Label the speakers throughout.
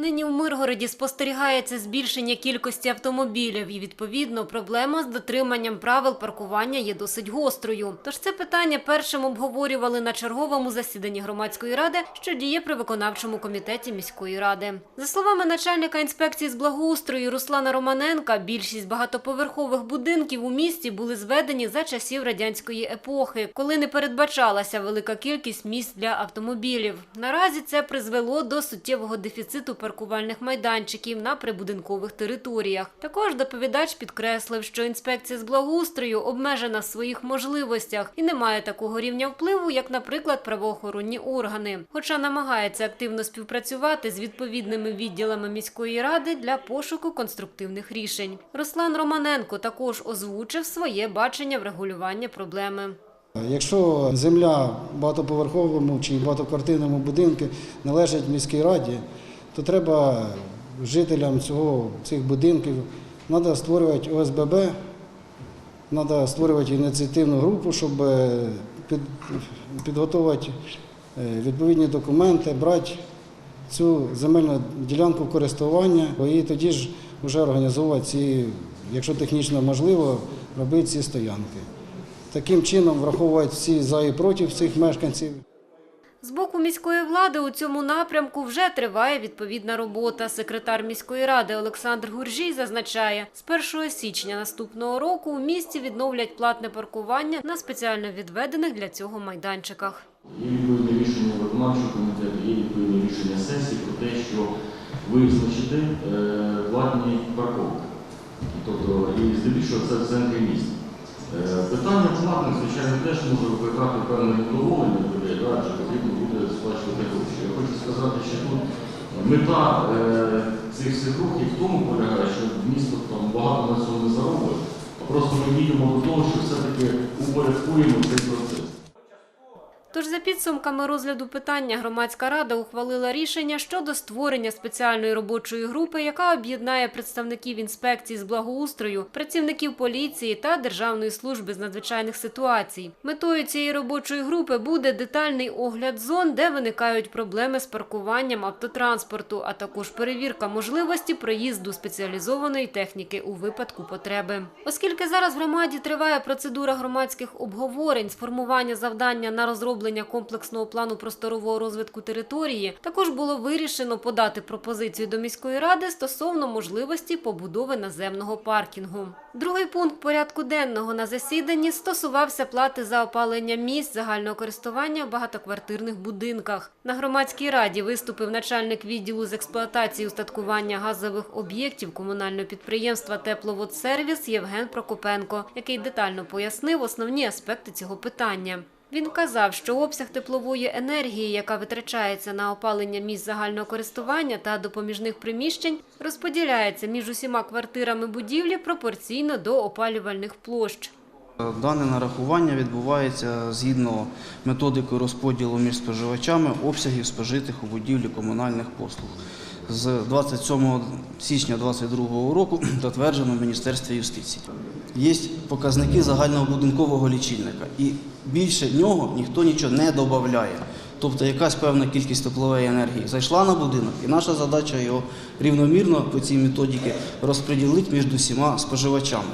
Speaker 1: Нині у Миргороді спостерігається збільшення кількості автомобілів і, відповідно, проблема з дотриманням правил паркування є досить гострою. Тож це питання першим обговорювали на черговому засіданні громадської ради, що діє при виконавчому комітеті міської ради. За словами начальника інспекції з благоустрою Руслана Романенка, більшість багатоповерхових будинків у місті були зведені за часів радянської епохи, коли не передбачалася велика кількість місць для автомобілів. Наразі це призвело до суттєвого дефіциту паркувальних майданчиків на прибудинкових територіях. Також доповідач підкреслив, що інспекція з благоустрою обмежена в своїх можливостях і не має такого рівня впливу, як, наприклад, правоохоронні органи, хоча намагається активно співпрацювати з відповідними відділами міської ради для пошуку конструктивних рішень. Руслан Романенко також озвучив своє бачення врегулювання проблеми.
Speaker 2: Якщо земля багатоповерховому чи багатоквартирному будинку належить міській раді, то треба жителям цього, цих будинків треба створювати ОСББ, треба створювати ініціативну групу, щоб е, під, підготувати е, відповідні документи, брати цю земельну ділянку користування і тоді ж вже організовувати ці, якщо технічно можливо, робити ці стоянки. Таким чином враховувати всі за і проти цих мешканців.
Speaker 1: З боку міської влади у цьому напрямку вже триває відповідна робота. Секретар міської ради Олександр Гуржій зазначає, з 1 січня наступного року у місті відновлять платне паркування на спеціально відведених для цього майданчиках.
Speaker 3: Є відповідне рішення виконавчого комітету, є відповідне рішення сесії про те, що визначити е, платні парковки. Тобто, і здебільшого це в центрі міста. Е, Питання платних, звичайно, теж може викликати певне недоволення людей, адже потрібно буде сплачувати гроші. Я хочу сказати, що тут мета е, цих всіх рухів в тому полягає, що місто там багато на цьому не заробить, а просто ми їдемо до того, що все-таки упорядкуємо цей процес.
Speaker 1: Тож за підсумками розгляду питання громадська рада ухвалила рішення щодо створення спеціальної робочої групи, яка об'єднає представників інспекції з благоустрою, працівників поліції та Державної служби з надзвичайних ситуацій. Метою цієї робочої групи буде детальний огляд зон, де виникають проблеми з паркуванням автотранспорту, а також перевірка можливості проїзду спеціалізованої техніки у випадку потреби. Оскільки зараз в громаді триває процедура громадських обговорень, сформування завдання на розроблення комплексного плану просторового розвитку території, також було вирішено подати пропозицію до міської ради стосовно можливості побудови наземного паркінгу. Другий пункт порядку денного на засіданні стосувався плати за опалення місць загального користування в багатоквартирних будинках. На громадській раді виступив начальник відділу з експлуатації устаткування газових об'єктів комунального підприємства Тепловодсервіс Євген Прокопенко, який детально пояснив основні аспекти цього питання. Він казав, що обсяг теплової енергії, яка витрачається на опалення місць загального користування та допоміжних приміщень, розподіляється між усіма квартирами будівлі пропорційно до опалювальних площ.
Speaker 4: Дане нарахування відбувається згідно методикою розподілу між споживачами обсягів спожитих у будівлі комунальних послуг. З 27 січня 2022 року затверджено в Міністерстві юстиції. Є показники загальнобудинкового лічильника, і більше нього ніхто нічого не додає. Тобто якась певна кількість теплової енергії зайшла на будинок, і наша задача його рівномірно по цій методиці розподілити між усіма споживачами.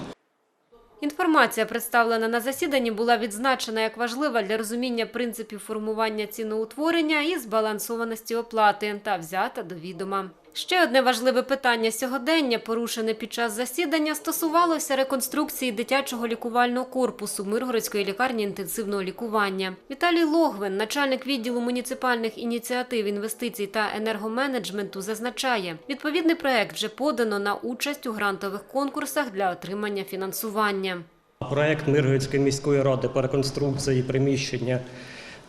Speaker 1: Інформація, представлена на засіданні, була відзначена як важлива для розуміння принципів формування ціноутворення і збалансованості оплати та взята до відома. Ще одне важливе питання сьогодення, порушене під час засідання, стосувалося реконструкції дитячого лікувального корпусу Миргородської лікарні інтенсивного лікування. Віталій Логвин, начальник відділу муніципальних ініціатив, інвестицій та енергоменеджменту, зазначає, відповідний проект вже подано на участь у грантових конкурсах для отримання фінансування.
Speaker 5: Проект Миргородської міської ради по реконструкції приміщення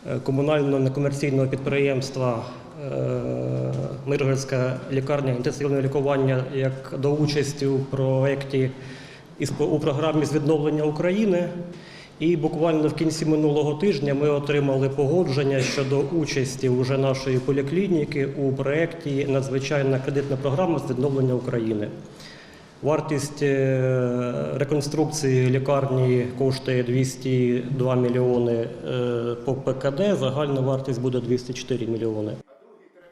Speaker 5: е, комунального некомерційного підприємства Миргородська лікарня інтенсивного лікування як до участі у проєкті у програмі з відновлення України. І буквально в кінці минулого тижня ми отримали погодження щодо участі уже нашої поліклініки у проєкті Надзвичайна кредитна програма з відновлення України. Вартість е, реконструкції лікарні коштує 202 мільйони е, по ПКД, загальна вартість буде 204 мільйони.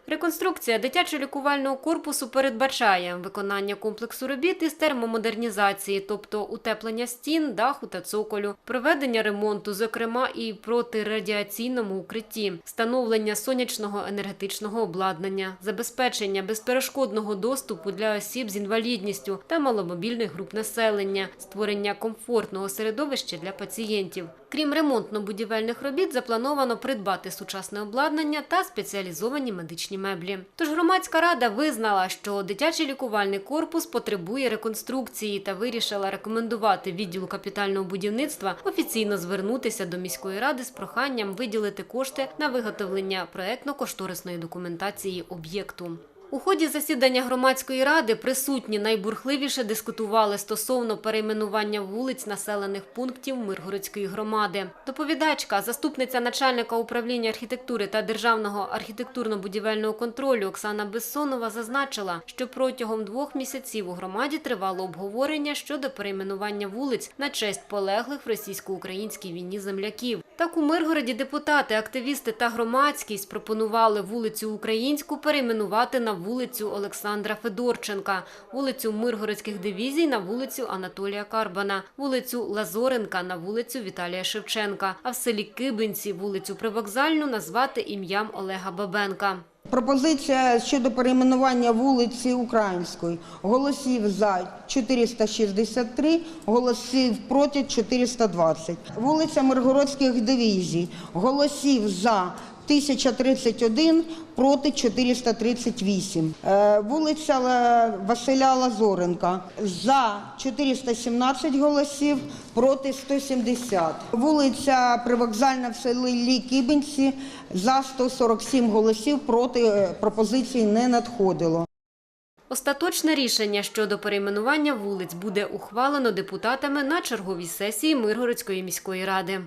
Speaker 1: Реконструкція дитячо-лікувального корпусу передбачає виконання комплексу робіт із термомодернізації, тобто утеплення стін, даху та цоколю, проведення ремонту, зокрема і протирадіаційному укритті, встановлення сонячного енергетичного обладнання, забезпечення безперешкодного доступу для осіб з інвалідністю та маломобільних груп населення, створення комфортного середовища для пацієнтів. Крім ремонтно-будівельних робіт, заплановано придбати сучасне обладнання та спеціалізовані медичні меблі. Тож громадська рада визнала, що дитячий лікувальний корпус потребує реконструкції та вирішила рекомендувати відділу капітального будівництва офіційно звернутися до міської ради з проханням виділити кошти на виготовлення проектно-кошторисної документації об'єкту. У ході засідання громадської ради присутні найбурхливіше дискутували стосовно перейменування вулиць населених пунктів Миргородської громади. Доповідачка, заступниця начальника управління архітектури та державного архітектурно-будівельного контролю Оксана Бессонова зазначила, що протягом двох місяців у громаді тривало обговорення щодо перейменування вулиць на честь полеглих в російсько-українській війні земляків. Так у Миргороді депутати, активісти та громадськість пропонували вулицю Українську перейменувати на вулицю Олександра Федорченка, вулицю Миргородських дивізій на вулицю Анатолія Карбана, вулицю Лазоренка на вулицю Віталія Шевченка, а в селі Кибинці вулицю Привокзальну назвати ім'ям Олега Бабенка.
Speaker 6: Пропозиція щодо перейменування вулиці Української. Голосів за 463, голосів проти 420. Вулиця Миргородських дивізій. Голосів за 1031, проти 438. Е, Вулиця Василя Лазоренка. За 417 голосів, проти 170. Вулиця Привокзальна в селі Кибинці. За 147 голосів, проти е, пропозиції не надходило.
Speaker 1: Остаточне рішення щодо перейменування вулиць буде ухвалено депутатами на черговій сесії Миргородської міської ради.